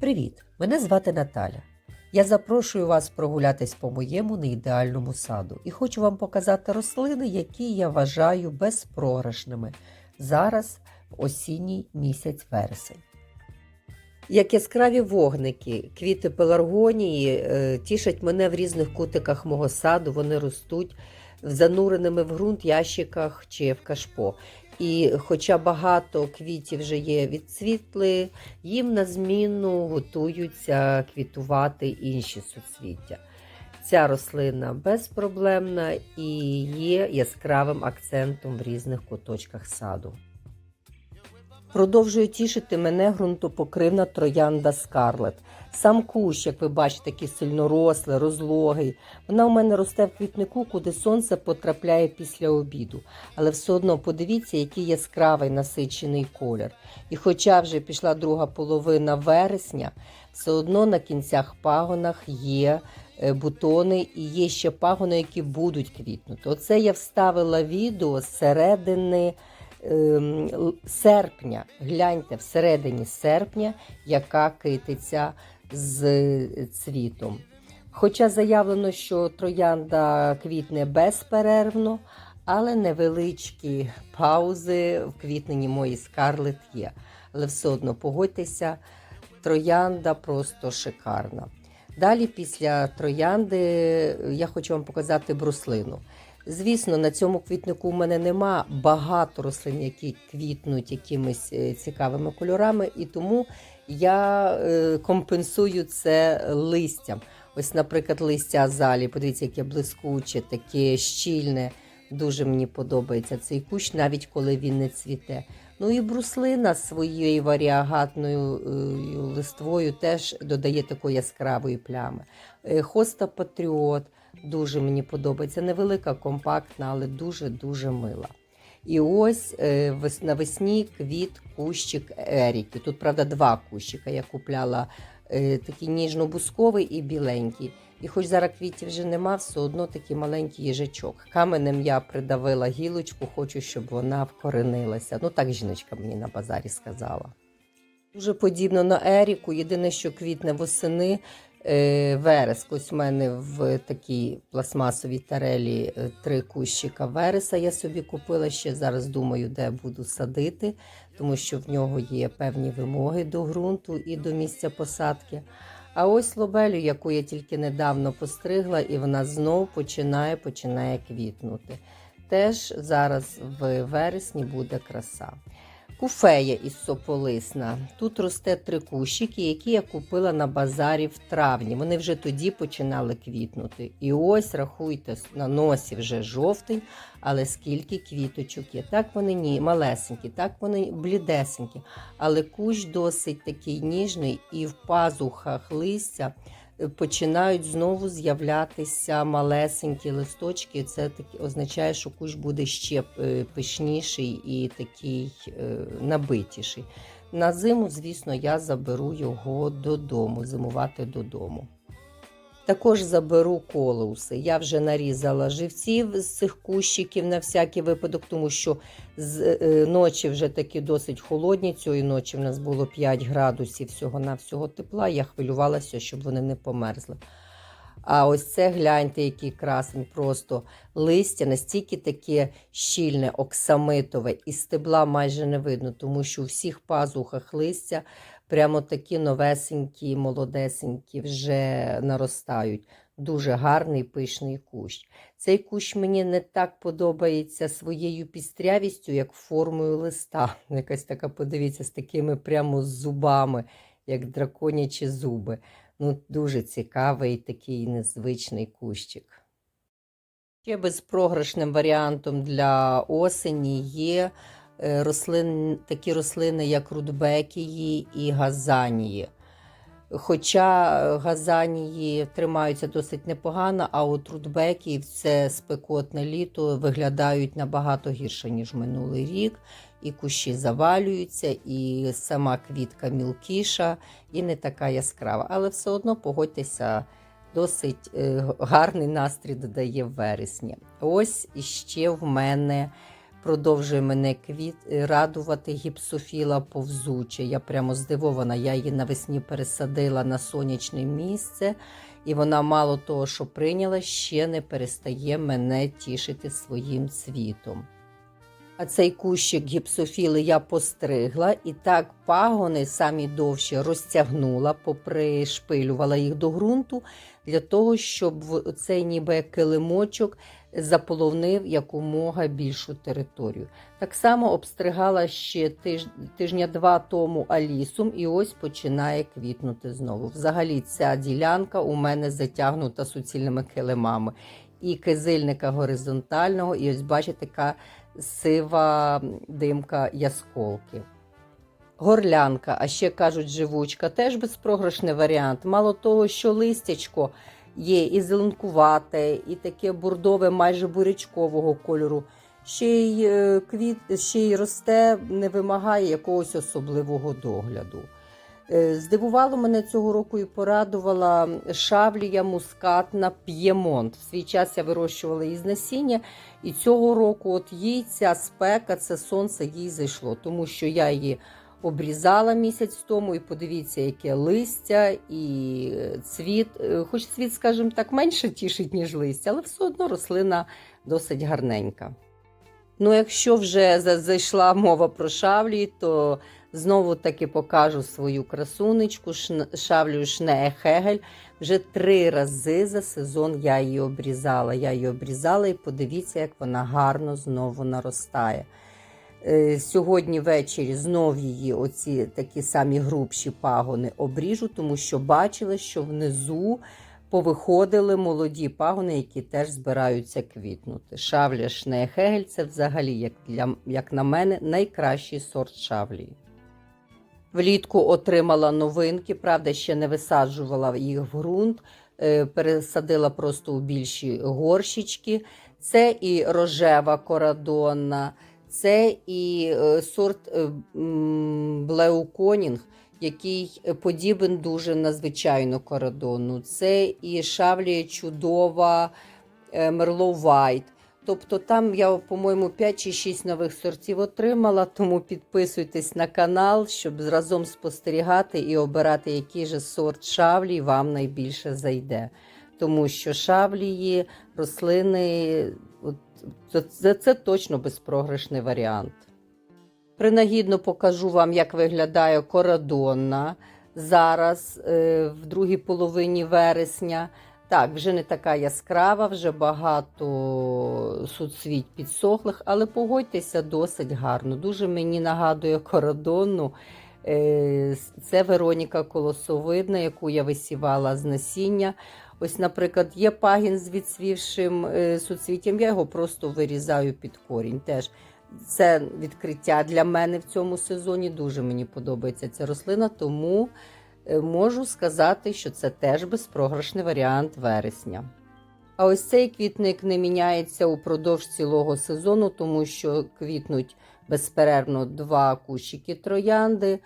Привіт! Мене звати Наталя. Я запрошую вас прогулятись по моєму неідеальному саду і хочу вам показати рослини, які я вважаю безпрограшними зараз в осінній місяць вересень. Як яскраві вогники, квіти пеларгонії е, тішать мене в різних кутиках мого саду. Вони ростуть зануреними в ґрунт ящиках чи в кашпо. І хоча багато квітів вже є відцвітли, їм на зміну готуються квітувати інші суцвіття. Ця рослина безпроблемна і є яскравим акцентом в різних куточках саду. Продовжує тішити мене ґрунтопокривна троянда Скарлет. Сам кущ, як ви бачите, такий сильнорослий, розлогий. Вона у мене росте в квітнику, куди сонце потрапляє після обіду. Але все одно подивіться, який яскравий насичений колір. І хоча вже пішла друга половина вересня, все одно на кінцях пагонах є е, бутони і є ще пагони, які будуть квітнути. Оце я вставила відео з середини серпня. Гляньте, всередині серпня, яка китиця з цвітом. Хоча заявлено, що троянда квітне безперервно, але невеличкі паузи в квітненні моїй скарлет є. Але все одно погодьтеся, троянда просто шикарна. Далі, після троянди, я хочу вам показати бруслину. Звісно, на цьому квітнику у мене нема багато рослин, які квітнуть якимись е, цікавими кольорами, і тому я е, компенсую це листям. Ось, наприклад, листя залі. Подивіться, яке блискуче, таке щільне. Дуже мені подобається цей кущ, навіть коли він не цвіте. Ну і бруслина своєю варіагатною е, листвою теж додає такої яскравої плями. Хоста Патріот дуже мені подобається. Невелика, компактна, але дуже-дуже мила. І ось е, навесні квіт кущик Еріки. Тут, правда, два кущика. Я купляла е, такий ніжно-бусковий і біленький. І хоч зараз квітів вже нема, все одно такий маленький їжачок. Каменем я придавила гілочку, хочу, щоб вона вкоренилася. Ну так жіночка мені на базарі сказала. Дуже подібно на Еріку. Єдине, що квітне восени вереск. Ось у мене в такій пластмасовій тарелі е, три кущика вереса. Я собі купила ще зараз. Думаю, де буду садити, тому що в нього є певні вимоги до ґрунту і до місця посадки. А ось лобелю, яку я тільки недавно постригла, і вона знов починає починає квітнути. Теж зараз в вересні буде краса. Куфея із сополисна. Тут росте три кущики, які я купила на базарі в травні. Вони вже тоді починали квітнути. І ось, рахуйте, на носі вже жовтень, але скільки квіточок є. Так вони ні, малесенькі, так вони блідесенькі. Але кущ досить такий ніжний, і в пазухах листя починають знову з'являтися малесенькі листочки. Це так означає, що кущ буде ще е, пишніший і такий е, набитіший. На зиму, звісно, я заберу його додому, зимувати додому. Також заберу колеуси. Я вже нарізала живців з цих кущиків на всякий випадок, тому що з е, ночі вже такі досить холодні. Цієї ночі в нас було 5 градусів всього-навсього тепла. Я хвилювалася, щоб вони не померзли. А ось це гляньте, який красень, просто листя настільки таке щільне, оксамитове, і стебла майже не видно, тому що у всіх пазухах листя прямо такі новесенькі, молодесенькі вже наростають. Дуже гарний пишний кущ. Цей кущ мені не так подобається своєю пістрявістю, як формою листа. Якась така, подивіться, з такими прямо зубами, як драконячі зуби. Ну, дуже цікавий такий незвичний кущик. Ще безпрограшним варіантом для осені є рослин, такі рослини, як рудбекії і газанії. Хоча е, газанії тримаються досить непогано, а от рудбекії в це спекотне літо виглядають набагато гірше, ніж минулий рік. І кущі завалюються, і сама квітка мілкіша і не така яскрава. Але все одно погодьтеся, досить е, гарний настрій додає в вересні. Ось іще в мене продовжує мене квіт радувати гіпсофіла повзуче. Я прямо здивована. Я її навесні пересадила на сонячне місце, і вона, мало того, що прийняла, ще не перестає мене тішити своїм цвітом. А цей кущик гіпсофіли я постригла і так пагони самі довші розтягнула, попришпилювала їх до ґрунту для того, щоб цей ніби килимочок заполонив якомога більшу територію. Так само обстригала ще тиж, тижня два тому алісум, і ось починає квітнути знову. Взагалі, ця ділянка у мене затягнута суцільними килимами. І кизильника горизонтального, і ось бачите, така сива димка ясколки. Горлянка, а ще кажуть, живучка, теж безпрограшний варіант. Мало того, що листячко є і зеленкувате, і таке бурдове, майже бурячкового кольору. Ще й е, квіт, ще й росте, не вимагає якогось особливого догляду. Е, Здивувало мене цього року і порадувала шавлія мускатна п'ємонт. В свій час я вирощувала її з насіння, і цього року от їй ця спека, це сонце їй зайшло, тому що я її обрізала місяць тому, і подивіться, яке листя і цвіт. Е, Хоч цвіт, скажімо так, менше тішить, ніж листя, але все одно рослина досить гарненька. Ну, якщо вже зайшла мова про шавлі, то знову таки покажу свою красунечку, шавлю Шнеє Хегель. Вже три рази за сезон я її обрізала. Я її обрізала і подивіться, як вона гарно знову наростає. Е, Сьогодні ввечері знов її оці такі самі грубші пагони обріжу, тому що бачила, що внизу повиходили молоді пагони, які теж збираються квітнути. Шавля Шнеєхегель це взагалі, як, для, як на мене, найкращий сорт шавлії. Влітку отримала новинки, правда, ще не висаджувала їх в ґрунт, е, пересадила просто у більші горщички. Це і рожева корадонна, це і е, сорт е, Блеуконінг, який подібен дуже на звичайну корадонну. Це і шавлія чудова Мерлоу Вайт. Тобто там я, по-моєму, 5 чи 6 нових сортів отримала, тому підписуйтесь на канал, щоб разом спостерігати і обирати, який же сорт шавлі вам найбільше зайде. Тому що шавлії, рослини, це, це, це точно безпрограшний варіант. Принагідно покажу вам, як виглядає корадонна зараз, е, в другій половині вересня. Так, вже не така яскрава, вже багато суцвіть підсохлих, але погодьтеся досить гарно. Дуже мені нагадує корадонну. Е, Це Вероніка Колосовидна, яку я висівала з насіння. Ось, наприклад, є пагін з відсвівшим е, суцвіттям, я його просто вирізаю під корінь. Теж це відкриття для мене в цьому сезоні. Дуже мені подобається ця рослина, тому е, можу сказати, що це теж безпрограшний варіант вересня. А ось цей квітник не міняється упродовж цілого сезону, тому що квітнуть безперервно два кущики троянди.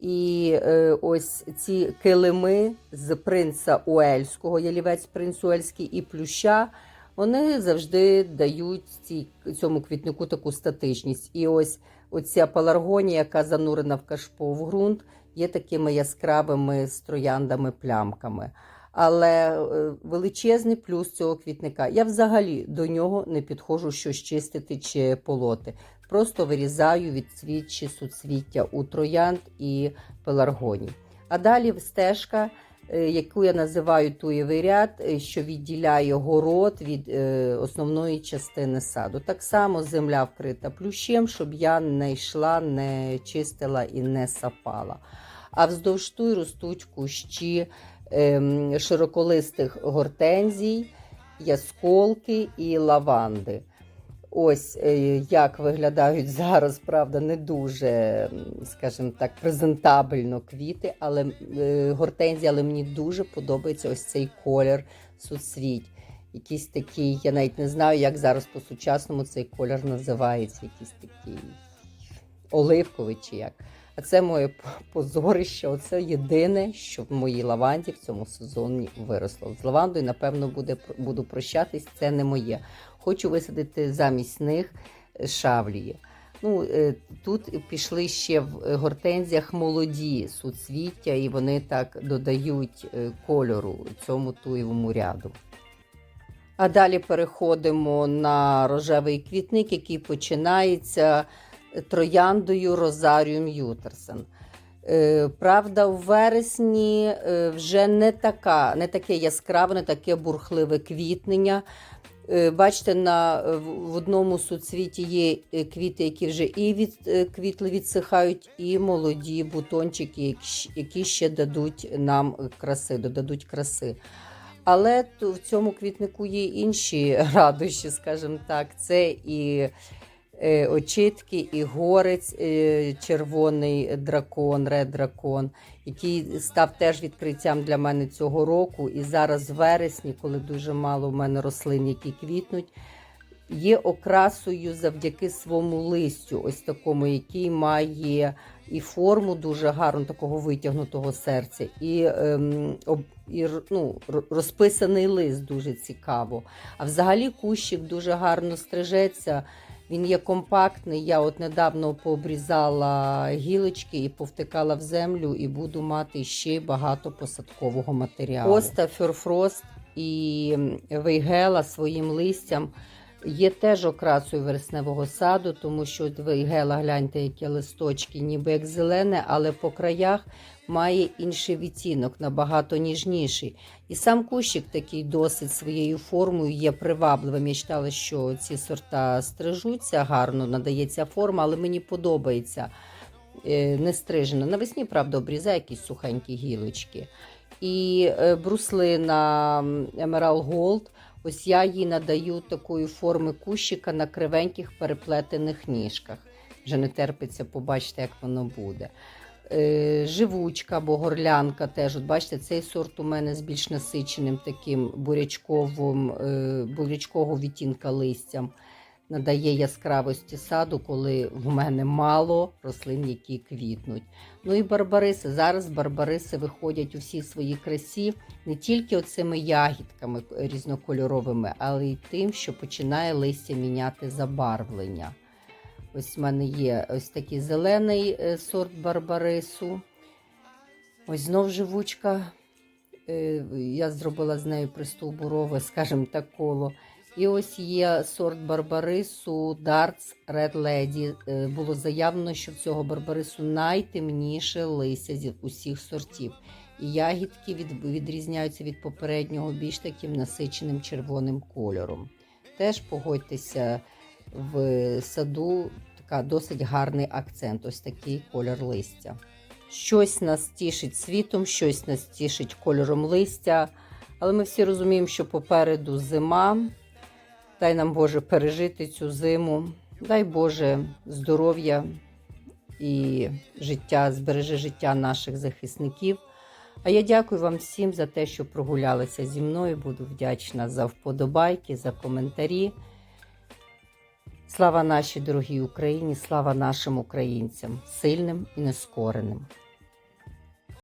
І е, ось ці килими з принца Уельського, ялівець принц Уельський і плюща, вони завжди дають цій, цьому квітнику таку статичність. І ось оця паларгонія, яка занурена в кашпо в ґрунт, є такими яскравими з трояндами плямками. Але е, величезний плюс цього квітника. Я взагалі до нього не підходжу щось чистити чи полоти. Просто вирізаю від цвіт суцвіття у троянд і пеларгоній. А далі стежка, е, яку я називаю туєвий ряд, е, що відділяє город від основної частини саду. Так само земля вкрита плющем, щоб я не йшла, не чистила і не сапала. А вздовж туй ростуть кущі широколистих гортензій, ясколки і лаванди. Ось е, як виглядають зараз, правда, не дуже, скажімо так, презентабельно квіти, але е, гортензії, але мені дуже подобається ось цей колір суцвіть. Якийсь такий, я навіть не знаю, як зараз по-сучасному цей колір називається, якийсь такий оливковий чи як. А це моє позорище. Оце єдине, що в моїй лаванді в цьому сезоні виросло. З лавандою, напевно, буде, буду прощатись, це не моє. Хочу висадити замість них шавлії. Ну, е, тут пішли ще в гортензіях молоді суцвіття, і вони так додають е, кольору цьому туєвому ряду. А далі переходимо на рожевий квітник, який починається трояндою Розаріум Ютерсен. Е, Правда, в вересні е, вже не така, не таке яскраве, не таке бурхливе квітнення. Е, Бачите, на, в одному суцвіті є квіти, які вже і від, квітли відсихають, і молоді бутончики, які ще дадуть нам краси, додадуть краси. Але в цьому квітнику є інші радощі, скажімо так. Це і е, очітки, і горець, е, червоний дракон, ред дракон, який став теж відкриттям для мене цього року. І зараз в вересні, коли дуже мало в мене рослин, які квітнуть, є окрасою завдяки своєму листю, ось такому, який має і форму дуже гарну, такого витягнутого серця, і, ем, і ну, розписаний лист дуже цікаво. А взагалі кущик дуже гарно стрижеться. Він є компактний. Я от недавно пообрізала гілочки і повтикала в землю, і буду мати ще багато посадкового матеріалу. Оста, фюрфрост і вейгела своїм листям є теж окрасою вересневого саду, тому що от вейгела, гляньте, які листочки, ніби як зелене, але по краях має інший відтінок, набагато ніжніший. І сам кущик такий досить своєю формою є привабливим. Я читала, що ці сорта стрижуться гарно, надається форма, але мені подобається е, не стрижена. Навесні, правда, обрізає якісь сухенькі гілочки. І е, бруслина Emerald Gold, ось я їй надаю такої форми кущика на кривеньких переплетених ніжках. Вже не терпиться побачити, як воно буде. Е, Живучка або горлянка теж. От бачите, цей сорт у мене з більш насиченим таким бурячковим, е, бурячкового відтінка листям. Надає яскравості саду, коли в мене мало рослин, які квітнуть. Ну і барбариси. Зараз барбариси виходять у всій своїй красі не тільки оцими ягідками різнокольоровими, але й тим, що починає листя міняти забарвлення. Ось в мене є ось такий зелений е, сорт барбарису. Ось знов живучка. Е, Я зробила з нею пристовбурове, скажімо так, коло. І ось є сорт барбарису Darts Red Lady. Е, Було заявлено, що в цього барбарису найтемніше листя з усіх сортів. І ягідки від, відрізняються від попереднього більш таким насиченим червоним кольором. Теж погодьтеся в саду така досить гарний акцент, ось такий колір листя. Щось нас тішить світом, щось нас тішить кольором листя. Але ми всі розуміємо, що попереду зима. Дай нам Боже пережити цю зиму. Дай Боже здоров'я і життя, збережи життя наших захисників. А я дякую вам всім за те, що прогулялися зі мною. Буду вдячна за вподобайки, за коментарі. Слава нашій дорогій Україні, слава нашим українцям, сильним і нескореним.